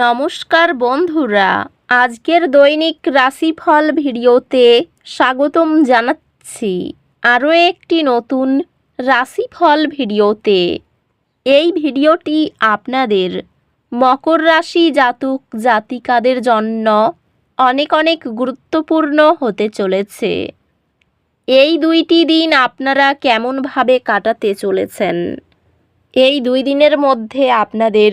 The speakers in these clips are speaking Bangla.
নমস্কার বন্ধুরা, আজকের দৈনিক রাশিফল ভিডিওতে স্বাগতম জানাচ্ছি আরও একটি নতুন রাশিফল ভিডিওতে। এই ভিডিওটি আপনাদের মকর রাশি জাতক জাতিকাদের জন্য অনেক অনেক গুরুত্বপূর্ণ হতে চলেছে। এই দুইটি দিন আপনারা কেমনভাবে কাটাতে চলেছেন? এই দুই দিনের মধ্যে আপনাদের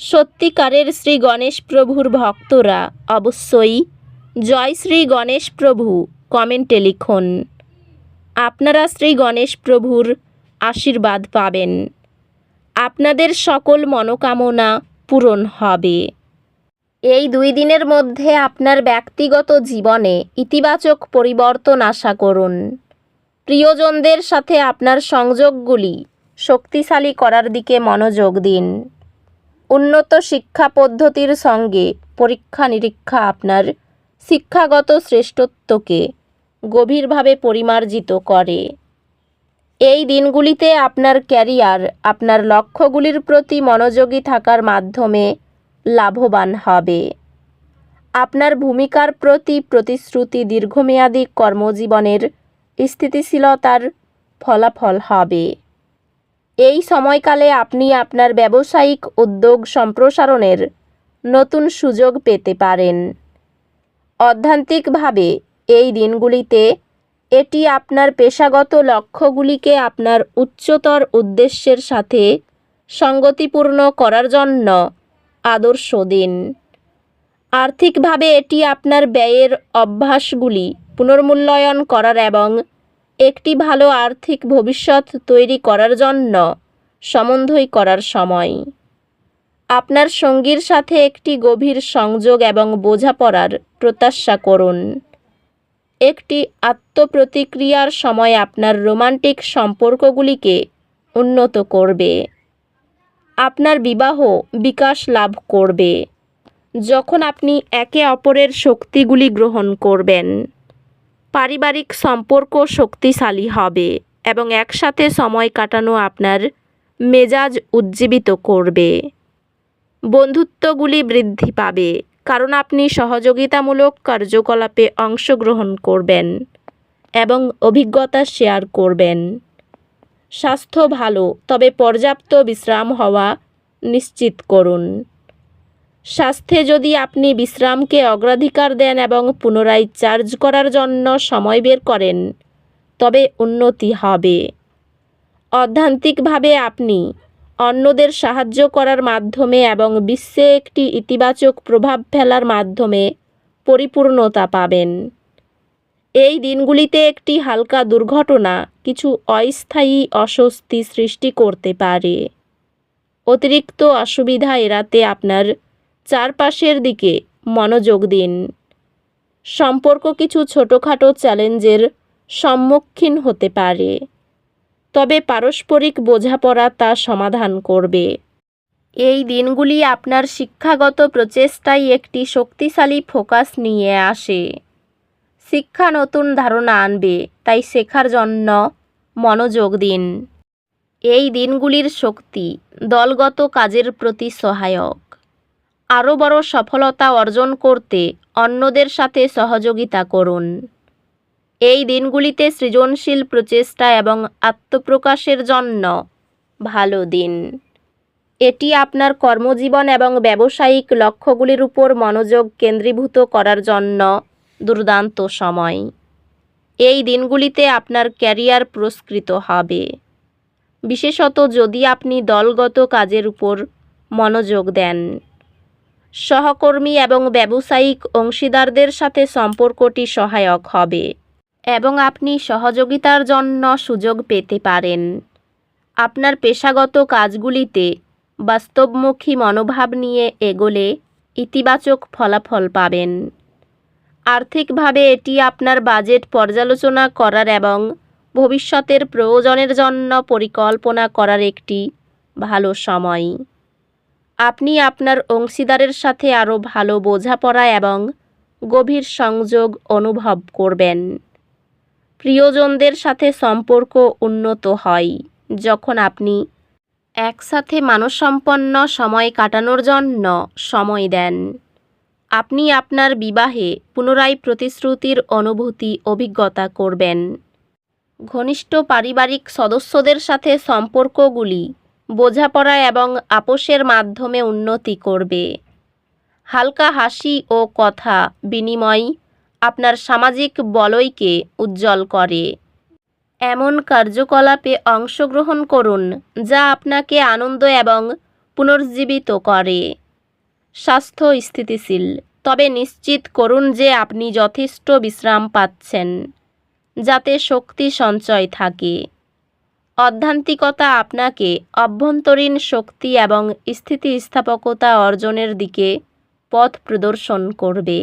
সত্যিকারের শ্রী গণেশ প্রভুর ভক্তরা অবশ্যই জয় শ্রী গণেশ প্রভু কমেন্টে লিখুন। আপনারা শ্রী গণেশ প্রভুর আশীর্বাদ পাবেন। আপনাদের সকল মনোকামনা পূরণ হবে। এই দুই দিনের মধ্যে আপনার ব্যক্তিগত জীবনে ইতিবাচক পরিবর্তন আশা করুন। প্রিয়জনদের সাথে আপনার সংযোগগুলি শক্তিশালী করার দিকে মনোযোগ দিন। উন্নত শিক্ষা পদ্ধতির সঙ্গে পরীক্ষা নিরীক্ষা আপনার শিক্ষাগত শ্রেষ্ঠত্বকে গভীরভাবে পরিমার্জিত করে। এই দিনগুলিতে আপনার ক্যারিয়ার, আপনার লক্ষ্যগুলির প্রতি মনোযোগী থাকার মাধ্যমে লাভবান হবে। আপনার ভূমিকার প্রতি প্রতিশ্রুতি দীর্ঘমেয়াদী কর্মজীবনের স্থিতিশীলতার ফলাফল হবে। এই সময়কালে আপনি আপনার ব্যবসায়িক উদ্যোগ সম্প্রসারণের নতুন সুযোগ পেতে পারেন। অধ্যান্তিকভাবে, এই দিনগুলিতে এটি আপনার পেশাগত লক্ষ্যগুলিকে আপনার উচ্চতর উদ্দেশ্যের সাথে সঙ্গতিপূর্ণ করার জন্য আদর্শ দিন। আর্থিকভাবে এটি আপনার ব্যয়ের অভ্যাসগুলি পুনর্মূল্যায়ন করার এবং একটি ভালো আর্থিক ভবিষ্যৎ তৈরি করার জন্য সমন্বয় করার সময়। আপনার সঙ্গীর সাথে একটি গভীর সংযোগ এবং বোঝাপড়ার প্রত্যাশা করুন। একটি আত্মপ্রতিক্রিয়ার সময় আপনার রোমান্টিক সম্পর্কগুলিকে উন্নত করবে। আপনার বিবাহ বিকাশ লাভ করবে। যখন আপনি একে অপরের শক্তিগুলি গ্রহণ করবেন। পারিবারিক সম্পর্ক শক্তিশালী হবে এবং একসাথে সময় কাটানো আপনার মেজাজ উজ্জীবিত করবে। বন্ধুত্বগুলি বৃদ্ধি পাবে, কারণ আপনি সহযোগিতামূলক কার্যকলাপে অংশগ্রহণ করবেন এবং অভিজ্ঞতা শেয়ার করবেন। স্বাস্থ্য ভালো, তবে পর্যাপ্ত বিশ্রাম হওয়া নিশ্চিত করুন। স্বাস্থ্যে যদি আপনি বিশ্রামকে অগ্রাধিকার দেন এবং পুনরায় চার্জ করার জন্য সময় বের করেন, তবে উন্নতি হবে। অধ্যান্তিকভাবে আপনি অন্যদের সাহায্য করার মাধ্যমে এবং বিশ্বে একটি ইতিবাচক প্রভাব ফেলার মাধ্যমে পরিপূর্ণতা পাবেন। এই দিনগুলিতে একটি হালকা দুর্ঘটনা কিছু অস্থায়ী অস্বস্তি সৃষ্টি করতে পারে। অতিরিক্ত অসুবিধা এড়াতে আপনার চারপাশের দিকে মনোযোগ দিন। সম্পর্ক কিছু ছোটোখাটো চ্যালেঞ্জের সম্মুখীন হতে পারে, তবে পারস্পরিক বোঝাপড়া তা সমাধান করবে। এই দিনগুলি আপনার শিক্ষাগত প্রচেষ্টায় একটি শক্তিশালী ফোকাস নিয়ে আসে। শিক্ষা নতুন ধারণা আনবে, তাই শেখার জন্য মনোযোগ দিন। এই দিনগুলির শক্তি, দলগত কাজের প্রতি সহায়ক। আরও বড় সফলতা অর্জন করতে অন্যদের সাথে সহযোগিতা করুন। এই দিনগুলিতে সৃজনশীল প্রচেষ্টা এবং আত্মপ্রকাশের জন্য ভালো দিন। এটি আপনার কর্মজীবন এবং ব্যবসায়িক লক্ষ্যগুলির উপর মনোযোগ কেন্দ্রীভূত করার জন্য দুর্দান্ত সময়। এই দিনগুলিতে আপনার ক্যারিয়ার পুরস্কৃত হবে। বিশেষত যদি আপনি দলগত কাজের উপর মনোযোগ দেন। সহকর্মী এবং ব্যবসায়িক অংশীদারদের সাথে সম্পর্কটি সহায়ক হবে এবং আপনি সহযোগিতার জন্য সুযোগ পেতে পারেন। আপনার পেশাগত কাজগুলিতে বাস্তবমুখী মনোভাব নিয়ে এগোলে ইতিবাচক ফলাফল পাবেন। আর্থিকভাবে এটি আপনার বাজেট পর্যালোচনা করার এবং ভবিষ্যতের প্রয়োজনের জন্য পরিকল্পনা করার একটি ভালো সময়। আপনি আপনার অংশীদারের সাথে আরও ভালো বোঝাপড়া এবং গভীর সংযোগ অনুভব করবেন। প্রিয়জনদের সাথে সম্পর্ক উন্নত হয়। যখন আপনি একসাথে মানসম্পন্ন সময় কাটানোর জন্য সময় দেন, আপনি আপনার বিবাহে পুনরায় প্রতিশ্রুতির অনুভূতি, অভিজ্ঞতা করবেন। ঘনিষ্ঠ পারিবারিক সদস্যদের সাথে সম্পর্কগুলি বোঝাপড়া এবং আপোষের মাধ্যমে উন্নতি করবে। হালকা হাসি ও কথা বিনিময় আপনার সামাজিক বলয়কে উজ্জ্বল করে। এমন কার্যকলাপে অংশগ্রহণ করুন যা আপনাকে আনন্দ এবং পুনর্জীবিত করে। স্বাস্থ্য স্থিতিশীল, তবে নিশ্চিত করুন যে আপনি যথেষ্ট বিশ্রাম পাচ্ছেন, যাতে শক্তি সঞ্চয় থাকে। অধ্যান্তিকতা আপনাকে অভ্যন্তরীণ শক্তি এবং স্থিতিস্থাপকতা অর্জনের দিকে পথ প্রদর্শন করবে।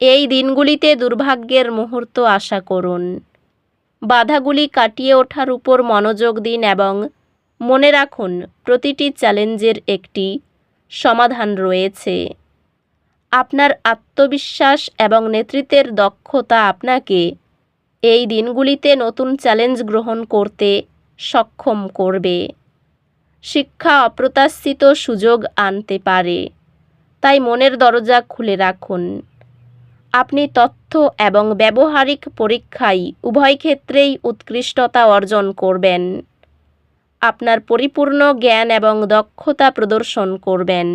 এই দিনগুলিতে দুর্ভাগ্যের মুহূর্ত আশা করুন। বাধাগুলি কাটিয়ে ওঠার উপর মনোযোগ দিন এবং মনে রাখুন, প্রতিটি চ্যালেঞ্জের একটি সমাধান রয়েছে। আপনার আত্মবিশ্বাস এবং নেতৃত্বের দক্ষতা আপনাকে এই দিনগুলিতে নতুন চ্যালেঞ্জ গ্রহণ করতে সক্ষম করবে। শিক্ষা অপ্রত্যাশিত সুযোগ আনতে পারে। তাই মনের দরজা খুলে রাখুন। আপনি তথ্য এবং ব্যবহারিক পরীক্ষায় উভয় ক্ষেত্রেই উৎকৃষ্টতা অর্জন করবেন। আপনার পরিপূর্ণ জ্ঞান এবং দক্ষতা প্রদর্শন করবেন।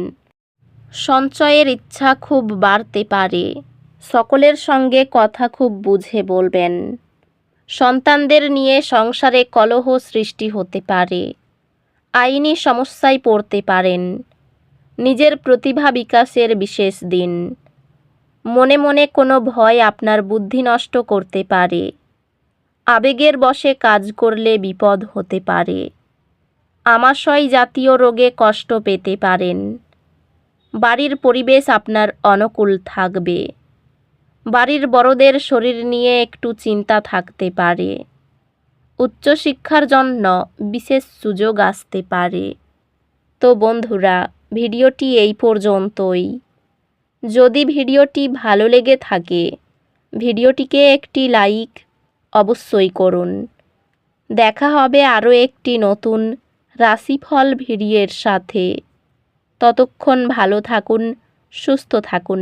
সঞ্চয়ের ইচ্ছা খুব বাড়তে পারে। সকলের সঙ্গে কথা খুব বুঝে বলবেন। সন্তানদের নিয়ে সংসারে কলহ সৃষ্টি হতে পারে। আইনি সমস্যায় পড়তে পারেন। নিজের প্রতিভা বিকাশের বিশেষ দিন। মনে মনে কোনো ভয় আপনার বুদ্ধি নষ্ট করতে পারে। আবেগের বশে কাজ করলে বিপদ হতে পারে। আমাশয় জাতীয় রোগে কষ্ট পেতে পারেন। বাড়ির পরিবেশ আপনার অনুকূল থাকবে। বাড়ির বড়দের শরীর নিয়ে একটু চিন্তা থাকতে পারে। উচ্চশিক্ষার জন্য বিশেষ সুযোগ আসতে পারে। তো বন্ধুরা, ভিডিওটি এই পর্যন্তই। যদি ভিডিওটি ভালো লেগে থাকে, ভিডিওটিকে একটি লাইক অবশ্যই করুন। দেখা হবে আরও একটি নতুন রাশিফল ভিডিওর সাথে। ততক্ষণ ভালো থাকুন, সুস্থ থাকুন।